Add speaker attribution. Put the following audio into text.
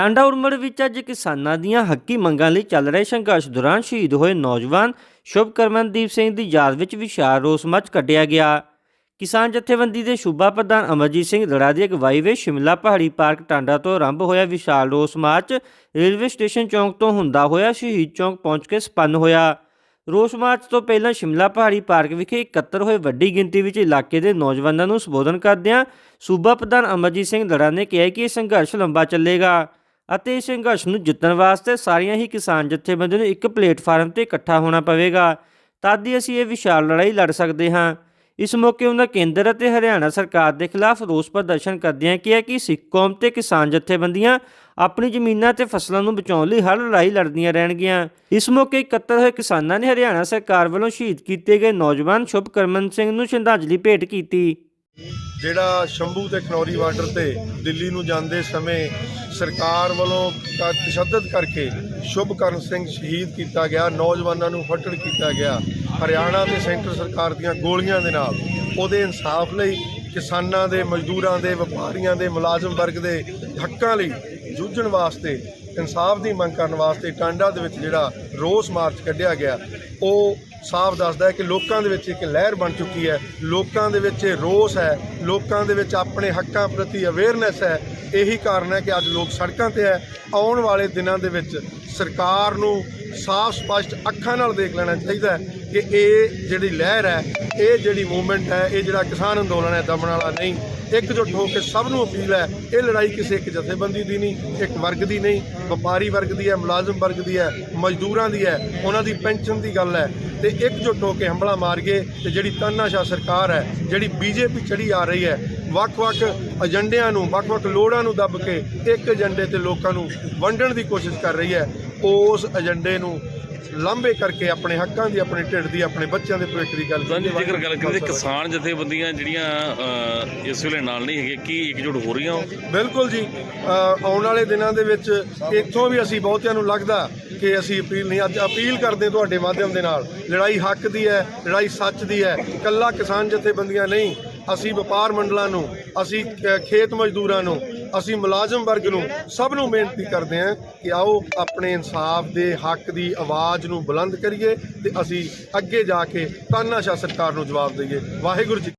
Speaker 1: ਟਾਂਡਾ ਉਰਮੜ ਵਿੱਚ ਅੱਜ ਕਿਸਾਨਾਂ ਦੀਆਂ ਹੱਕੀ ਮੰਗਾਂ ਲਈ ਚੱਲ ਰਹੇ ਸੰਘਰਸ਼ ਦੌਰਾਨ ਸ਼ਹੀਦ ਹੋਏ ਨੌਜਵਾਨ ਸ਼ੁਭਕਰਮਨਦੀਪ ਸਿੰਘ ਦੀ ਯਾਦ ਵਿੱਚ ਵਿਸ਼ਾਲ ਰੋਸ ਮਾਰਚ ਕੱਢਿਆ ਗਿਆ। ਕਿਸਾਨ ਜਥੇਬੰਦੀ ਦੇ ਸੂਬਾ ਪ੍ਰਧਾਨ ਅਮਰਜੀਤ ਸਿੰਘ ਦੜਾ ਦੀ ਅਗਵਾਈ ਵਿੱਚ ਸ਼ਿਮਲਾ ਪਹਾੜੀ ਪਾਰਕ ਟਾਂਡਾ ਤੋਂ ਆਰੰਭ ਹੋਇਆ ਵਿਸ਼ਾਲ ਰੋਸ ਮਾਰਚ, ਰੇਲਵੇ ਸਟੇਸ਼ਨ ਚੌਂਕ ਤੋਂ ਹੁੰਦਾ ਹੋਇਆ ਸ਼ਹੀਦ ਚੌਂਕ ਪਹੁੰਚ ਕੇ ਸੰਪੰਨ ਹੋਇਆ। ਰੋਸ ਮਾਰਚ ਤੋਂ ਪਹਿਲਾਂ ਸ਼ਿਮਲਾ ਪਹਾੜੀ ਪਾਰਕ ਵਿਖੇ ਇਕੱਤਰ ਹੋਏ ਵੱਡੀ ਗਿਣਤੀ ਵਿੱਚ ਇਲਾਕੇ ਦੇ ਨੌਜਵਾਨਾਂ ਨੂੰ ਸੰਬੋਧਨ ਕਰਦਿਆਂ ਸੂਬਾ ਪ੍ਰਧਾਨ ਅਮਰਜੀਤ ਸਿੰਘ ਦੜਾ ਨੇ ਕਿਹਾ ਕਿ ਇਹ ਸੰਘਰਸ਼ ਲੰਬਾ ਚੱਲੇਗਾ। ਅਤੇ ਇਸ ਸੰਘਰਸ਼ ਨੂੰ ਜਿੱਤਣ ਵਾਸਤੇ ਸਾਰੀਆਂ ਹੀ ਕਿਸਾਨ ਜਥੇਬੰਦੀਆਂ ਨੂੰ ਇੱਕ ਪਲੇਟਫਾਰਮ ਤੇ ਇਕੱਠਾ ਹੋਣਾ ਪਵੇਗਾ। ਤਦ ਹੀ ਅਸੀਂ ਇਹ ਵਿਸ਼ਾਲ ਲੜਾਈ ਲੜ ਸਕਦੇ ਹਾਂ। ਇਸ ਮੌਕੇ ਉਹਨਾਂ ਕੇਂਦਰ ਅਤੇ ਹਰਿਆਣਾ ਸਰਕਾਰ ਦੇ ਖਿਲਾਫ ਰੋਸ ਪ੍ਰਦਰਸ਼ਨ ਕਰਦਿਆਂ ਕਿਹਾ ਕਿ ਸਿੱਖ ਕੌਮ ਤੇ ਕਿਸਾਨ ਜਥੇਬੰਦੀਆਂ ਆਪਣੀ ਜ਼ਮੀਨਾਂ ਤੇ ਫਸਲਾਂ ਨੂੰ ਬਚਾਉਣ ਲਈ ਹਰ ਲੜਾਈ ਲੜਦੀਆਂ ਰਹਿਣਗੀਆਂ। ਇਸ ਮੌਕੇ ਇਕੱਤਰ ਹੋਏ ਕਿਸਾਨਾਂ ਨੇ ਹਰਿਆਣਾ ਸਰਕਾਰ ਵੱਲੋਂ ਸ਼ਹੀਦ ਕੀਤੇ ਗਏ ਨੌਜਵਾਨ ਸ਼ੁਭਕਰਮਨ ਸਿੰਘ ਨੂੰ ਸ਼ਰਧਾਂਜਲੀ ਭੇਟ ਕੀਤੀ।
Speaker 2: ਜਿਹੜਾ ਸ਼ੰਭੂ ਤੇ ਖਨੌਰੀ ਬਾਰਡਰ ਤੇ ਦਿੱਲੀ ਨੂੰ ਜਾਂਦੇ ਸਮੇਂ ਸਰਕਾਰ ਵੱਲੋਂ ਤਸ਼ੱਦਦ ਕਰਕੇ ਸ਼ੁਭਕਰਨ ਸਿੰਘ ਸ਼ਹੀਦ ਕੀਤਾ ਗਿਆ, ਨੌਜਵਾਨਾਂ ਨੂੰ ਫੱਟੜ ਕੀਤਾ ਗਿਆ। ਹਰਿਆਣਾ ਤੇ ਸੈਂਟਰ ਸਰਕਾਰ ਦੀਆਂ ਗੋਲੀਆਂ ਦੇ ਨਾਲ ਉਹਦੇ ਇਨਸਾਫ ਲਈ ਕਿਸਾਨਾਂ ਦੇ, ਮਜ਼ਦੂਰਾਂ ਦੇ, ਵਪਾਰੀਆਂ ਦੇ, ਮੁਲਾਜ਼ਮ ਵਰਗ ਦੇ ਹੱਕਾਂ ਲਈ ਜੂਝਣ ਵਾਸਤੇ, ਇਨਸਾਫ ਦੀ ਮੰਗ ਕਰਨ ਵਾਸਤੇ ਟਾਂਡਾ ਦੇ ਵਿੱਚ ਜਿਹੜਾ ਰੋਸ ਮਾਰਚ ਕੱਢਿਆ ਗਿਆ, ਉਹ ਸਾਫ਼ ਦੱਸਦਾ ਹੈ ਕਿ ਲੋਕਾਂ ਦੇ ਵਿੱਚ ਇੱਕ ਲਹਿਰ ਬਣ ਚੁੱਕੀ ਹੈ। ਲੋਕਾਂ ਦੇ ਵਿੱਚ ਇਹ ਰੋਸ ਹੈ, ਲੋਕਾਂ ਦੇ ਵਿੱਚ ਆਪਣੇ ਹੱਕਾਂ ਪ੍ਰਤੀ ਅਵੇਅਰਨੈਸ ਹੈ। ਇਹੀ ਕਾਰਨ ਹੈ ਕਿ ਅੱਜ ਲੋਕ ਸੜਕਾਂ ਤੇ ਹੈ। ਆਉਣ ਵਾਲੇ ਦਿਨਾਂ ਦੇ ਵਿੱਚ ਸਰਕਾਰ ਨੂੰ ਸਾਫ਼ ਸਪਸ਼ਟ ਅੱਖਾਂ ਨਾਲ ਦੇਖ ਲੈਣਾ ਚਾਹੀਦਾ ਹੈ ਕਿ ਇਹ ਜਿਹੜੀ ਲਹਿਰ ਹੈ, ਇਹ ਜਿਹੜੀ ਮੂਵਮੈਂਟ ਹੈ, ਇਹ ਜਿਹੜਾ ਕਿਸਾਨ ਅੰਦੋਲਨ ਹੈ ਦਮਣ ਵਾਲਾ ਨਹੀਂ। ਇਕਜੁੱਟ ਹੋ ਕੇ ਸਭ ਨੂੰ ਅਪੀਲ ਹੈ, ਇਹ ਲੜਾਈ ਕਿਸੇ ਇੱਕ ਜਥੇਬੰਦੀ ਦੀ ਨਹੀਂ, ਇੱਕ ਵਰਗ ਦੀ ਨਹੀਂ। ਵਪਾਰੀ ਵਰਗ ਦੀ ਹੈ, ਮੁਲਾਜ਼ਮ ਵਰਗ ਦੀ ਹੈ, ਮਜ਼ਦੂਰਾਂ ਦੀ ਹੈ, ਉਹਨਾਂ ਦੀ ਪੈਨਸ਼ਨ ਦੀ ਗੱਲ ਹੈ। ਤੇ ਇਕਜੁੱਟ ਹੋ ਕੇ ਹੰਬਲਾ ਮਾਰ ਕੇ ਤੇ ਜਿਹੜੀ ਤਾਨਾਸ਼ਾਹ ਸਰਕਾਰ ਹੈ, ਜਿਹੜੀ ਬੀਜੇਪੀ ਚੜੀ ਆ ਰਹੀ ਹੈ, ਵੱਖ-ਵੱਖ ਏਜੰਡਿਆਂ ਨੂੰ, ਵੱਖ-ਵੱਖ ਲੋੜਾਂ ਨੂੰ ਦੱਬ ਕੇ ਇੱਕ ਏਜੰਡੇ ਤੇ ਲੋਕਾਂ ਨੂੰ ਵੰਡਣ ਦੀ ਕੋਸ਼ਿਸ਼ ਕਰ ਰਹੀ ਹੈ, ਉਸ ਏਜੰਡੇ ਨੂੰ ਲਾਂਭੇ ਕਰਕੇ ਆਪਣੇ ਹੱਕਾਂ ਦੀ ਆਪਣੇ ਢਿੱਡ ਦੀ ਆਪਣੇ ਬੱਚਿਆਂ ਦੇ ਭਵਿੱਖ ਦੀ ਗੱਲ
Speaker 3: ਤਾਂ ਜੀ ਜੇਕਰ ਗੱਲ ਕਰੀਏ ਕਿਸਾਨ ਜਥੇਬੰਦੀਆਂ ਜਿਹੜੀਆਂ ਇਸ ਵੇਲੇ ਨਾਲ ਨਹੀਂ ਹੈਗੇ ਕੀ ਇਕਜੁੱਟ ਹੋ ਰਹੀਆਂ?
Speaker 2: ਬਿਲਕੁਲ ਜੀ। ਆਉਣ ਵਾਲੇ ਦਿਨਾਂ ਦੇ ਵਿੱਚ ਇੱਥੋਂ ਵੀ ਅਸੀਂ ਬਹੁਤਿਆਂ ਨੂੰ ਲੱਗਦਾ ਕਿ ਅਸੀਂ ਅਪੀਲ ਨਹੀਂ ਅੱਜ ਅਪੀਲ ਕਰਦੇ ਤੁਹਾਡੇ ਮਾਧਿਅਮ ਦੇ ਨਾਲ। ਲੜਾਈ ਹੱਕ ਦੀ ਹੈ ਲੜਾਈ ਸੱਚ ਦੀ ਹੈ। ਕੱਲਾ ਕਿਸਾਨ ਜਥੇਬੰਦੀਆਂ ਨਹੀਂ ਅਸੀਂ ਵਪਾਰ ਮੰਡਲਾਂ ਨੂੰ ਅਸੀਂ ਖੇਤ ਮਜ਼ਦੂਰਾਂ ਨੂੰ ਅਸੀਂ ਮੁਲਾਜ਼ਮ ਵਰਗ ਨੂੰ ਸਭ ਨੂੰ ਬੇਨਤੀ ਕਰਦੇ ਹਾਂ ਕਿ ਆਓ ਆਪਣੇ ਇਨਸਾਫ ਦੇ ਹੱਕ ਦੀ ਆਵਾਜ਼ ਨੂੰ ਬੁਲੰਦ ਕਰੀਏ ਤੇ ਅਸੀਂ ਅੱਗੇ ਜਾ ਕੇ ਤਾਨਾਸ਼ਾਹ ਸਰਕਾਰ ਨੂੰ ਜਵਾਬ ਦਈਏ। ਵਾਹਿਗੁਰੂ ਜੀ